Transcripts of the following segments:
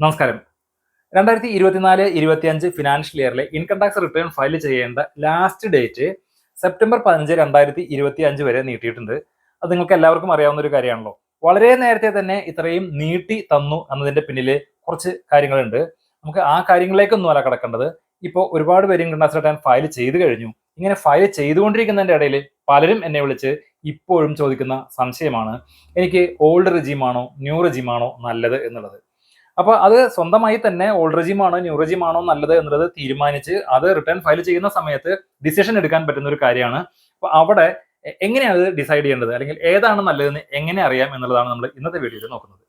നമസ്കാരം. രണ്ടായിരത്തി ഇരുപത്തിനാല് ഇരുപത്തിയഞ്ച് ഫിനാൻഷ്യൽ ഇയറിലെ ഇൻകം ടാക്സ് റിട്ടേൺ ഫയൽ ചെയ്യേണ്ട ലാസ്റ്റ് ഡേറ്റ് സെപ്റ്റംബർ പതിനഞ്ച് രണ്ടായിരത്തി ഇരുപത്തി അഞ്ച് വരെ നീട്ടിയിട്ടുണ്ട്. അത് നിങ്ങൾക്ക് എല്ലാവർക്കും അറിയാവുന്ന ഒരു കാര്യമാണല്ലോ. വളരെ നേരത്തെ തന്നെ ഇത്രയും നീട്ടി തന്നു എന്നതിന്റെ പിന്നിൽ കുറച്ച് കാര്യങ്ങളുണ്ട്. നമുക്ക് ആ കാര്യങ്ങളിലേക്കൊന്നും അല്ല കിടക്കേണ്ടത്. ഇപ്പോൾ ഒരുപാട് പേര് ഇൻകം ടാക്സ് റിട്ടേൺ ഫയൽ ചെയ്തു കഴിഞ്ഞു. ഇങ്ങനെ ഫയൽ ചെയ്തുകൊണ്ടിരിക്കുന്നതിന്റെ ഇടയിൽ പലരും എന്നെ വിളിച്ച് ഇപ്പോഴും ചോദിക്കുന്ന സംശയമാണ്. എനിക്ക് ഓൾഡ് റിജീമാണോ ന്യൂ റിജീമാണോ നല്ലത് എന്നുള്ളത്. അപ്പൊ അത് സ്വന്തമായി തന്നെ ഓൾഡ് റെജിം ആണോ ന്യൂ റെജിം ആണോ നല്ലത് എന്നുള്ളത് തീരുമാനിച്ച് അത് റിട്ടേൺ ഫയൽ ചെയ്യുന്ന സമയത്ത് ഡിസിഷൻ എടുക്കാൻ പറ്റുന്ന ഒരു കാര്യമാണ്. അപ്പൊ അവിടെ എങ്ങനെയാണ് അത് ഡിസൈഡ് ചെയ്യേണ്ടത്? അല്ലെങ്കിൽ ഏതാണ് നല്ലതെന്ന് എങ്ങനെ അറിയാം എന്നുള്ളതാണ് നമ്മൾ ഇന്നത്തെ വീഡിയോയിൽ നോക്കുന്നത്.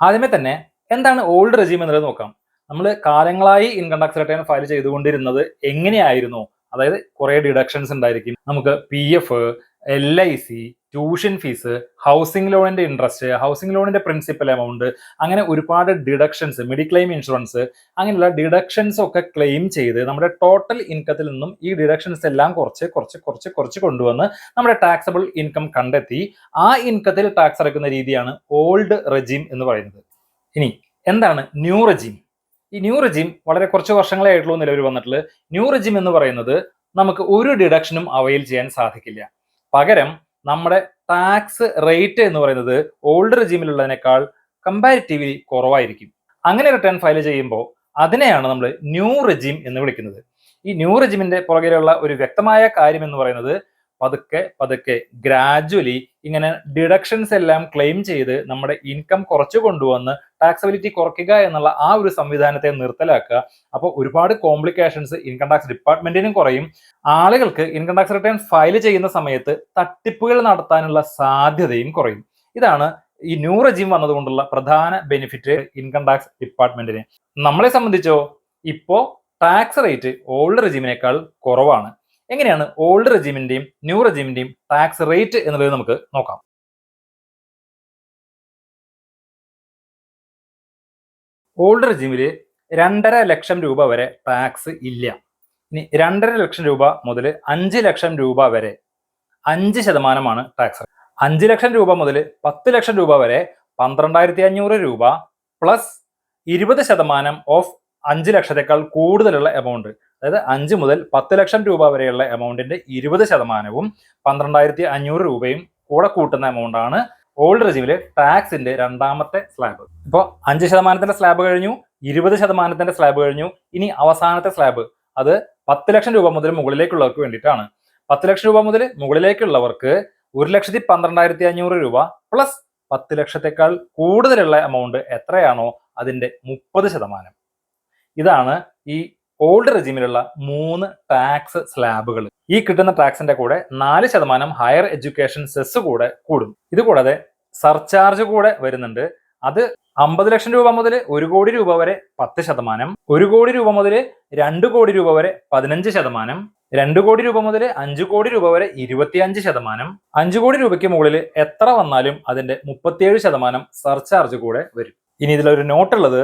ആദ്യമേ തന്നെ എന്താണ് ഓൾഡ് റെജിം എന്നുള്ളത് നോക്കാം. നമ്മൾ കാലങ്ങളായി ഇൻകം ടാക്സ് റിട്ടേൺ ഫയൽ ചെയ്തുകൊണ്ടിരുന്നത് എങ്ങനെയായിരുന്നു? അതായത് കുറേ ഡിഡക്ഷൻസ് ഉണ്ടായിരിക്കും. നമുക്ക് P F L I C tuition fees housing ലോണിന്റെ interest housing ലോണിന്റെ പ്രിൻസിപ്പൽ എമൗണ്ട് അങ്ങനെ ഒരുപാട് ഡിഡക്ഷൻസ് മെഡിക്ലെയിം ഇൻഷുറൻസ് അങ്ങനെയുള്ള ഡിഡക്ഷൻസ് ഒക്കെ ക്ലെയിം ചെയ്ത് നമ്മുടെ ടോട്ടൽ ഇൻകത്തിൽ നിന്നും ഈ ഡിഡക്ഷൻസ് എല്ലാം കുറച്ച് കുറച്ച് കുറച്ച് കുറച്ച് കൊണ്ടുവന്ന് നമ്മുടെ ടാക്സബിൾ ഇൻകം കണ്ടെത്തി. ആ ഇൻകത്തിൽ ടാക്സ് അടക്കുന്ന രീതിയാണ് ഓൾഡ് റെജീം എന്ന് പറയുന്നത്. ഇനി എന്താണ് ന്യൂ റെജീം ഈ ന്യൂ റെജിം വളരെ കുറച്ച് വർഷങ്ങളെ ആയിട്ടുള്ളൂ നിലവിൽ വന്നിട്ടുള്ളത്. ന്യൂ റെജിം എന്ന് പറയുന്നത് നമുക്ക് ഒരു ഡിഡക്ഷനും അവയിൽ ചെയ്യാൻ സാധിക്കില്ല. പകരം നമ്മുടെ ടാക്സ് റേറ്റ് എന്ന് പറയുന്നത് ഓൾഡ് റെജിമിലുള്ളതിനേക്കാൾ കമ്പാരിറ്റീവ്ലി കുറവായിരിക്കും. അങ്ങനെ റിട്ടേൺ ഫയൽ ചെയ്യുമ്പോൾ അതിനെയാണ് നമ്മൾ ന്യൂ റെജിം എന്ന് വിളിക്കുന്നത്. ഈ ന്യൂ റെജിമിന്റെ പുറകിലുള്ള ഒരു വ്യക്തമായ കാര്യം എന്ന് പറയുന്നത് പതുക്കെ പതുക്കെ ഗ്രാജുവലി ഇങ്ങനെ ഡിഡക്ഷൻസ് എല്ലാം ക്ലെയിം ചെയ്ത് നമ്മുടെ ഇൻകം കുറച്ചു കൊണ്ടുവന്ന് ടാക്സബിലിറ്റി കുറയ്ക്കുക എന്നുള്ള ആ ഒരു സംവിധാനത്തെ നിർത്തലാക്കുക. അപ്പോൾ ഒരുപാട് കോംപ്ലിക്കേഷൻസ് ഇൻകം ടാക്സ് ഡിപ്പാർട്ട്മെന്റിനും കുറയും. ആളുകൾക്ക് ഇൻകം ടാക്സ് റിട്ടേൺ ഫയൽ ചെയ്യുന്ന സമയത്ത് തട്ടിപ്പുകൾ നടത്താനുള്ള സാധ്യതയും കുറയും. ഇതാണ് ഈ ന്യൂ റെജിം വന്നതുകൊണ്ടുള്ള പ്രധാന ബെനിഫിറ്റ് ഇൻകം ടാക്സ് ഡിപ്പാർട്ട്മെന്റിന് നമ്മളെ സംബന്ധിച്ചോ ഇപ്പോ ടാക്സ് റേറ്റ് ഓൾഡ് റെജിമിനേക്കാൾ കുറവാണ്. എങ്ങനെയാണ് ഓൾഡ് റെജിമിന്റെയും ന്യൂ റെജിമിന്റെയും ടാക്സ് റേറ്റ് എന്നുള്ളത് നമുക്ക് നോക്കാം. ഓൾഡ് റെജിമിൽ രണ്ടര ലക്ഷം രൂപ വരെ ടാക്സ് ഇല്ല. ഇനി രണ്ടര ലക്ഷം രൂപ മുതൽ അഞ്ച് ലക്ഷം രൂപ വരെ അഞ്ച് ശതമാനമാണ് ടാക്സ് അഞ്ച് ലക്ഷം രൂപ മുതൽ പത്ത് ലക്ഷം രൂപ വരെ പന്ത്രണ്ടായിരത്തി അഞ്ഞൂറ് രൂപ പ്ലസ് ഇരുപത് ശതമാനം ഓഫ് അഞ്ച് ലക്ഷത്തെക്കാൾ കൂടുതലുള്ള എമൗണ്ട് അതായത് അഞ്ച് മുതൽ പത്ത് ലക്ഷം രൂപ വരെയുള്ള എമൗണ്ടിന്റെ ഇരുപത് ശതമാനവും പന്ത്രണ്ടായിരത്തി അഞ്ഞൂറ് രൂപയും കൂടെ കൂട്ടുന്ന എമൗണ്ട് ആണ് ഓൾഡ് റെജിമിലെ ടാക്സിന്റെ രണ്ടാമത്തെ സ്ലാബ് ഇപ്പോൾ അഞ്ച് ശതമാനത്തിന്റെ സ്ലാബ് കഴിഞ്ഞു ഇരുപത് ശതമാനത്തിന്റെ സ്ലാബ് കഴിഞ്ഞു. ഇനി അവസാനത്തെ സ്ലാബ് അത് പത്ത് ലക്ഷം രൂപ മുതൽ മുകളിലേക്കുള്ളവർക്ക് വേണ്ടിയിട്ടാണ്. പത്ത് ലക്ഷം രൂപ മുതൽ മുകളിലേക്കുള്ളവർക്ക് ഒരു ലക്ഷത്തി പന്ത്രണ്ടായിരത്തി അഞ്ഞൂറ് രൂപ പ്ലസ് പത്ത് ലക്ഷത്തെക്കാൾ കൂടുതലുള്ള എമൗണ്ട് എത്രയാണോ അതിന്റെ മുപ്പത് ശതമാനം. ഇതാണ് ഈ ഓൾഡ് റെജിമിലുള്ള മൂന്ന് ടാക്സ് സ്ലാബുകൾ ഈ കിട്ടുന്ന ടാക്സിന്റെ കൂടെ നാല് ശതമാനം ഹയർ എഡ്യൂക്കേഷൻ സെസ് കൂടെ കൂടും. ഇത് കൂടാതെ സർചാർജ് കൂടെ വരുന്നുണ്ട്. അത് അമ്പത് ലക്ഷം രൂപ മുതൽ ഒരു കോടി രൂപ വരെ പത്ത് ശതമാനം. ഒരു കോടി രൂപ മുതൽ രണ്ട് കോടി രൂപ വരെ പതിനഞ്ച് ശതമാനം. രണ്ട് കോടി രൂപ മുതൽ അഞ്ച് കോടി രൂപ വരെ ഇരുപത്തിയഞ്ച് ശതമാനം. അഞ്ച് കോടി രൂപയ്ക്ക് മുകളിൽ എത്ര വന്നാലും അതിന്റെ മുപ്പത്തിയേഴ് ശതമാനം സർചാർജ് കൂടെ വരും. ഇനി ഇതിലൊരു നോട്ടുള്ളത്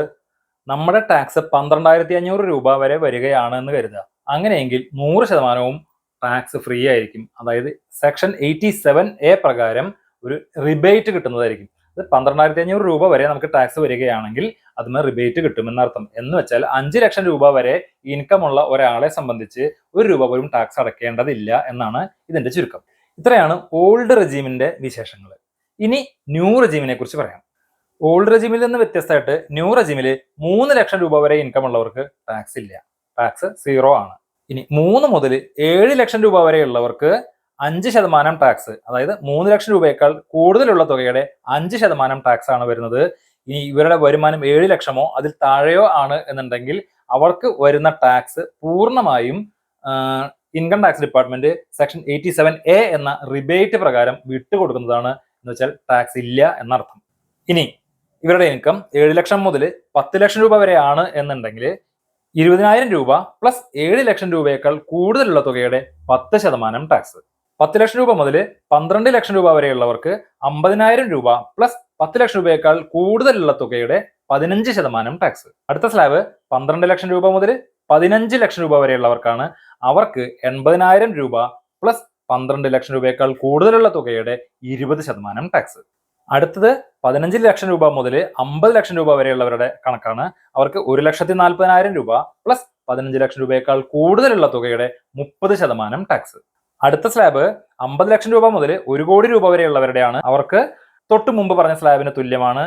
നമ്മുടെ ടാക്സ് പന്ത്രണ്ടായിരത്തി അഞ്ഞൂറ് രൂപ വരെ വരികയാണ് എന്ന് കരുതുക. അങ്ങനെയെങ്കിൽ നൂറ് ശതമാനവും ടാക്സ് ഫ്രീ ആയിരിക്കും. അതായത് സെക്ഷൻ എയ്റ്റി സെവൻ എ പ്രകാരം ഒരു റിബേറ്റ് കിട്ടുന്നതായിരിക്കും. അത് പന്ത്രണ്ടായിരത്തി അഞ്ഞൂറ് രൂപ വരെ നമുക്ക് ടാക്സ് വരികയാണെങ്കിൽ അതിന് റിബേറ്റ് കിട്ടുമെന്നർത്ഥം. എന്ന് വെച്ചാൽ അഞ്ച് ലക്ഷം രൂപ വരെ ഇൻകം ഉള്ള ഒരാളെ സംബന്ധിച്ച് ഒരു രൂപ പോലും ടാക്സ് അടക്കേണ്ടതില്ല എന്നാണ് ഇതിന്റെ ചുരുക്കം. ഇത്രയാണ് ഓൾഡ് റെജീമിന്റെ വിശേഷങ്ങൾ. ഇനി ന്യൂ റെജീമിനെ കുറിച്ച് പറയാം. ഓൾഡ് റെജിമിൽ നിന്ന് വ്യത്യസ്തമായിട്ട് ന്യൂ റെജിമിൽ മൂന്ന് ലക്ഷം രൂപ വരെ ഇൻകം ഉള്ളവർക്ക് ടാക്സ് ഇല്ല. ടാക്സ് സീറോ ആണ്. ഇനി മൂന്ന് മുതൽ ഏഴ് ലക്ഷം രൂപ വരെ ഉള്ളവർക്ക് അഞ്ച് ശതമാനം ടാക്സ് അതായത് മൂന്ന് ലക്ഷം രൂപയേക്കാൾ കൂടുതലുള്ള തുകയുടെ അഞ്ച് ശതമാനം ടാക്സ് ആണ് വരുന്നത്. ഇനി ഇവരുടെ വരുമാനം ഏഴ് ലക്ഷമോ അതിൽ താഴെയോ ആണ് എന്നുണ്ടെങ്കിൽ അവർക്ക് വരുന്ന ടാക്സ് പൂർണമായും income tax department section eighty seven A എന്ന റിബേറ്റ് പ്രകാരം വിട്ടുകൊടുക്കുന്നതാണ് എന്ന് വെച്ചാൽ ടാക്സ് ഇല്ല എന്നർത്ഥം. ഇനി ഇവരുടെ ഇൻകം ഏഴ് ലക്ഷം മുതൽ പത്ത് ലക്ഷം രൂപ വരെയാണ് എന്നുണ്ടെങ്കിൽ ഇരുപതിനായിരം രൂപ പ്ലസ് ഏഴ് ലക്ഷം രൂപയേക്കാൾ കൂടുതലുള്ള തുകയുടെ പത്ത് ശതമാനം ടാക്സ് പത്ത് ലക്ഷം രൂപ മുതൽ പന്ത്രണ്ട് ലക്ഷം രൂപ വരെയുള്ളവർക്ക് അമ്പതിനായിരം രൂപ പ്ലസ് പത്ത് ലക്ഷം രൂപയേക്കാൾ കൂടുതലുള്ള തുകയുടെ പതിനഞ്ച് ശതമാനം ടാക്സ് അടുത്ത സ്ലാബ് പന്ത്രണ്ട് ലക്ഷം രൂപ മുതൽ പതിനഞ്ച് ലക്ഷം രൂപ വരെയുള്ളവർക്കാണ് അവർക്ക് എൺപതിനായിരം രൂപ പ്ലസ് പന്ത്രണ്ട് ലക്ഷം രൂപയേക്കാൾ കൂടുതലുള്ള തുകയുടെ ഇരുപത് ശതമാനം ടാക്സ് അടുത്തത് പതിനഞ്ച് ലക്ഷം രൂപ മുതൽ അമ്പത് ലക്ഷം രൂപ വരെയുള്ളവരുടെ കണക്കാണ്. അവർക്ക് ഒരു ലക്ഷത്തി നാൽപ്പതിനായിരം രൂപ പ്ലസ് പതിനഞ്ച് ലക്ഷം രൂപയേക്കാൾ കൂടുതലുള്ള തുകയുടെ മുപ്പത് ശതമാനം ടാക്സ് അടുത്ത സ്ലാബ് അമ്പത് ലക്ഷം രൂപ മുതൽ ഒരു കോടി രൂപ വരെയുള്ളവരുടെയാണ്. അവർക്ക് തൊട്ട് മുമ്പ് പറഞ്ഞ സ്ലാബിന് തുല്യമാണ്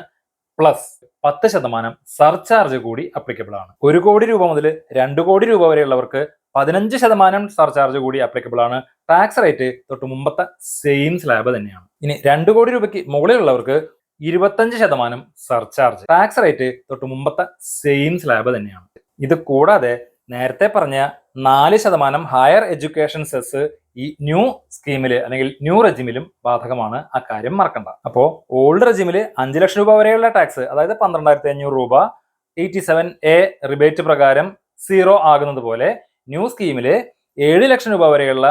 പ്ലസ് പത്ത് ശതമാനം സർചാർജ് കൂടി അപ്ലിക്കബിൾ ആണ്. ഒരു കോടി രൂപ മുതൽ രണ്ട് കോടി രൂപ വരെയുള്ളവർക്ക് പതിനഞ്ച് ശതമാനം സർചാർജ് കൂടി അപ്ലിക്കബിൾ ആണ്. ടാക്സ് റേറ്റ് തൊട്ട് മുമ്പത്തെ സെയിം സ്ലാബ് തന്നെയാണ്. ഇനി രണ്ട് കോടി രൂപയ്ക്ക് മുകളിലുള്ളവർക്ക് ഇരുപത്തഞ്ച് ശതമാനം സർചാർജ് ടാക്സ് റേറ്റ് തൊട്ട് മുമ്പത്തെ സെയിം സ്ലാബ് തന്നെയാണ്. ഇത് കൂടാതെ നേരത്തെ പറഞ്ഞ നാല് ശതമാനം ഹയർ എഡ്യൂക്കേഷൻ സെസ് ഈ ന്യൂ സ്കീമിൽ അല്ലെങ്കിൽ ന്യൂ റെജിമിലും ബാധകമാണ്. ആ കാര്യം മറക്കണ്ട. അപ്പോ ഓൾഡ് റെജിമിൽ അഞ്ച് ലക്ഷം രൂപ വരെയുള്ള ടാക്സ് അതായത് പന്ത്രണ്ടായിരത്തി അഞ്ഞൂറ് രൂപ എയ്റ്റി സെവൻ എ റിബേറ്റ് പ്രകാരം സീറോ ആകുന്നത് പോലെ ന്യൂ സ്കീമിൽ ഏഴ് ലക്ഷം രൂപ വരെയുള്ള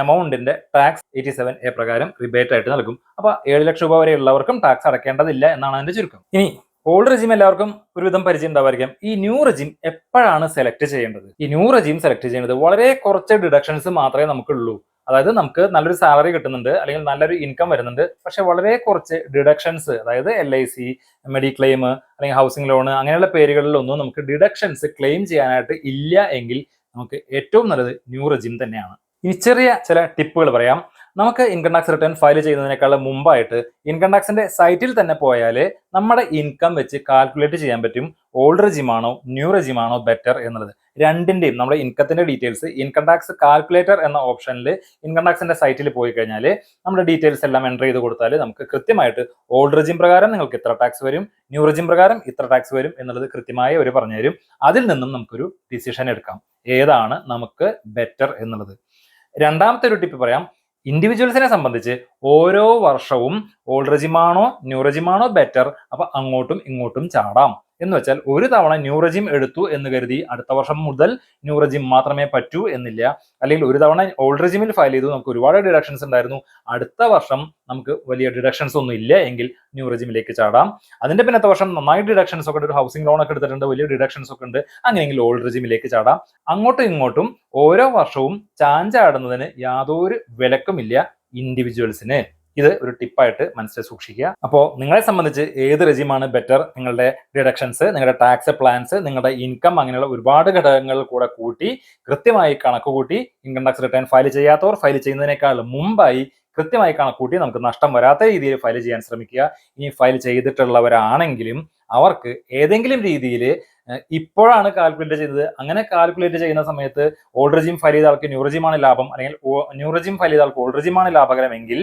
എമൗണ്ടിന്റെ ടാക്സ് എയ്റ്റി സെവൻ എ പ്രകാരം റിബേറ്റ് ആയിട്ട് നൽകും. അപ്പൊ ഏഴ് ലക്ഷം രൂപ വരെയുള്ളവർക്കും ടാക്സ് അടക്കേണ്ടതില്ല എന്നാണ് അതിന്റെ ചുരുക്കം. ഇനി ഓൾഡ് റെജിം എല്ലാവർക്കും ഒരുവിധം പരിചയം ഉണ്ടാവായിരിക്കാം ഈ ന്യൂ റെജിം എപ്പോഴാണ് സെലക്ട് ചെയ്യേണ്ടത്? ഈ ന്യൂ റെജിം സെലക്ട് ചെയ്യേണ്ടത് വളരെ കുറച്ച് ഡിഡക്ഷൻസ് മാത്രമേ നമുക്കുള്ളൂ. അതായത് നമുക്ക് നല്ലൊരു സാലറി കിട്ടുന്നുണ്ട് അല്ലെങ്കിൽ നല്ലൊരു ഇൻകം വരുന്നുണ്ട് പക്ഷെ വളരെ കുറച്ച് ഡിഡക്ഷൻസ് അതായത് എൽ ഐ സി മെഡിക്ലെയിം അല്ലെങ്കിൽ ഹൗസിംഗ് ലോൺ അങ്ങനെയുള്ള പേരുകളിലൊന്നും നമുക്ക് ഡിഡക്ഷൻസ് ക്ലെയിം ചെയ്യാനായിട്ട് ഇല്ല എങ്കിൽ നമുക്ക് ഏറ്റവും നല്ലത് ന്യൂ റെജിം തന്നെയാണ്. ഇനി ചെറിയ ചില ടിപ്പുകൾ പറയാം. നമുക്ക് ഇൻകം ടാക്സ് റിട്ടേൺ ഫയൽ ചെയ്യുന്നതിനേക്കാൾ മുമ്പായിട്ട് ഇൻകം ടാക്സിന്റെ സൈറ്റിൽ തന്നെ പോയാൽ നമ്മുടെ ഇൻകം വെച്ച് കാൽക്കുലേറ്റ് ചെയ്യാൻ പറ്റും. ഓൾഡ് റെജിമാണോ ന്യൂ റെജിമാണോ ബെറ്റർ എന്നുള്ളത്. രണ്ടിന്റെയും നമ്മുടെ ഇൻകത്തിന്റെ ഡീറ്റെയിൽസ് ഇൻകം ടാക്സ് കാൽക്കുലേറ്റർ എന്ന ഓപ്ഷനിൽ ഇൻകം ടാക്സിന്റെ സൈറ്റിൽ പോയി കഴിഞ്ഞാൽ നമ്മുടെ ഡീറ്റെയിൽസ് എല്ലാം എന്റർ ചെയ്ത് കൊടുത്താൽ നമുക്ക് കൃത്യമായിട്ട് ഓൾഡ് റെജിം പ്രകാരം നിങ്ങൾക്ക് ഇത്ര ടാക്സ് വരും ന്യൂ റെജിം പ്രകാരം ഇത്ര ടാക്സ് വരും എന്നുള്ളത് കൃത്യമായി അവർ പറഞ്ഞുതരും. അതിൽ നിന്നും നമുക്കൊരു ഡിസിഷൻ എടുക്കാം. ഏതാണ് നമുക്ക് ബെറ്റർ എന്നുള്ളത്. രണ്ടാമത്തെ ഒരു ടിപ്പ് പറയാം ഇൻഡിവിജ്വൽസിനെ സംബന്ധിച്ച് ഓരോ വർഷവും ഓൾഡ് റെജിമാണോ ന്യൂ റെജിമാണോ ബെറ്റർ അപ്പൊ അങ്ങോട്ടും ഇങ്ങോട്ടും ചാടാം. എന്ന് വെച്ചാൽ ഒരു തവണ ന്യൂറജിം എടുത്തു എന്ന് കരുതി അടുത്ത വർഷം മുതൽ ന്യൂറജിം മാത്രമേ പറ്റൂ എന്നില്ല. അല്ലെങ്കിൽ ഒരു തവണ ഓൾഡ് റെജിമിൽ ഫയൽ ചെയ്തു നമുക്ക് ഒരുപാട് ഡിഡക്ഷൻസ് ഉണ്ടായിരുന്നു. അടുത്ത വർഷം നമുക്ക് വലിയ ഡിഡക്ഷൻസ് ഒന്നും ഇല്ല എങ്കിൽ ന്യൂ റെജിമിലേക്ക് ചാടാം. അതിന്റെ പിന്നത്തെ വർഷം നന്നായി ഡിഡക്ഷൻസ് ഒക്കെ ഉണ്ട്. ഒരു ഹൗസിംഗ് ലോൺ ഒക്കെ എടുത്തിട്ടുണ്ട്. വലിയ ഡിഡക്ഷൻസ് ഒക്കെ ഉണ്ട്. അങ്ങനെയെങ്കിൽ ഓൾഡ് റെജിമിലേക്ക് ചാടാം. അങ്ങോട്ടും ഇങ്ങോട്ടും ഓരോ വർഷവും ചാഞ്ചാടുന്നതിന് യാതൊരു വിലക്കുമില്ല ഇൻഡിവിജ്വൽസിന് ഇത് ഒരു ടിപ്പായിട്ട് മനസ്സിൽ സൂക്ഷിക്കുക. അപ്പോൾ നിങ്ങളെ സംബന്ധിച്ച് ഏത് റെജിമാണ് ബെറ്റർ നിങ്ങളുടെ ഡിഡക്ഷൻസ് നിങ്ങളുടെ ടാക്സ് പ്ലാൻസ് നിങ്ങളുടെ ഇൻകം അങ്ങനെയുള്ള ഒരുപാട് ഘടകങ്ങൾ കൂടെ കൂട്ടി കൃത്യമായി കണക്ക് കൂട്ടി ഇൻകം ടാക്സ് റിട്ടേൺ ഫയൽ ചെയ്യാത്തവർ ഫയൽ ചെയ്യുന്നതിനേക്കാൾ മുമ്പായി കൃത്യമായി കണക്കൂട്ടി നമുക്ക് നഷ്ടം വരാത്ത രീതിയിൽ ഫയൽ ചെയ്യാൻ ശ്രമിക്കുക. ഇനി ഫയൽ ചെയ്തിട്ടുള്ളവരാണെങ്കിലും അവർക്ക് ഏതെങ്കിലും രീതിയിൽ ഇപ്പോഴാണ് കാൽക്കുലേറ്റ് ചെയ്തത്. അങ്ങനെ കാൽക്കുലേറ്റ് ചെയ്യുന്ന സമയത്ത് ഓൾഡ് റെജിം ഫയൽ ചെയ്ത ആൾക്ക് ന്യൂ റെജിമാണ് ലാഭം. അല്ലെങ്കിൽ ന്യൂ റെജിം ഫയൽ ഓൾഡ് റെജിമാണ് ലാഭകരമെങ്കിൽ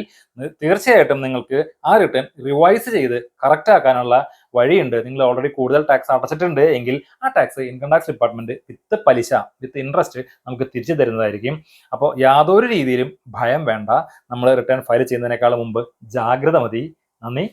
തീർച്ചയായിട്ടും നിങ്ങൾക്ക് ആ റിട്ടേൺ റിവൈസ് ചെയ്ത് കറക്റ്റ് ആക്കാനുള്ള വഴിയുണ്ട്. നിങ്ങൾ ഓൾറെഡി കൂടുതൽ ടാക്സ് അടച്ചിട്ടുണ്ട് എങ്കിൽ ആ tax income tax department with പലിശ വിത്ത് ഇൻട്രസ്റ്റ് നമുക്ക് തിരിച്ചു തരുന്നതായിരിക്കും. അപ്പോൾ യാതൊരു രീതിയിലും ഭയം വേണ്ട. നമ്മൾ റിട്ടേൺ ഫയൽ ചെയ്യുന്നതിനേക്കാൾ മുമ്പ് ജാഗ്രത മതി. നന്ദി.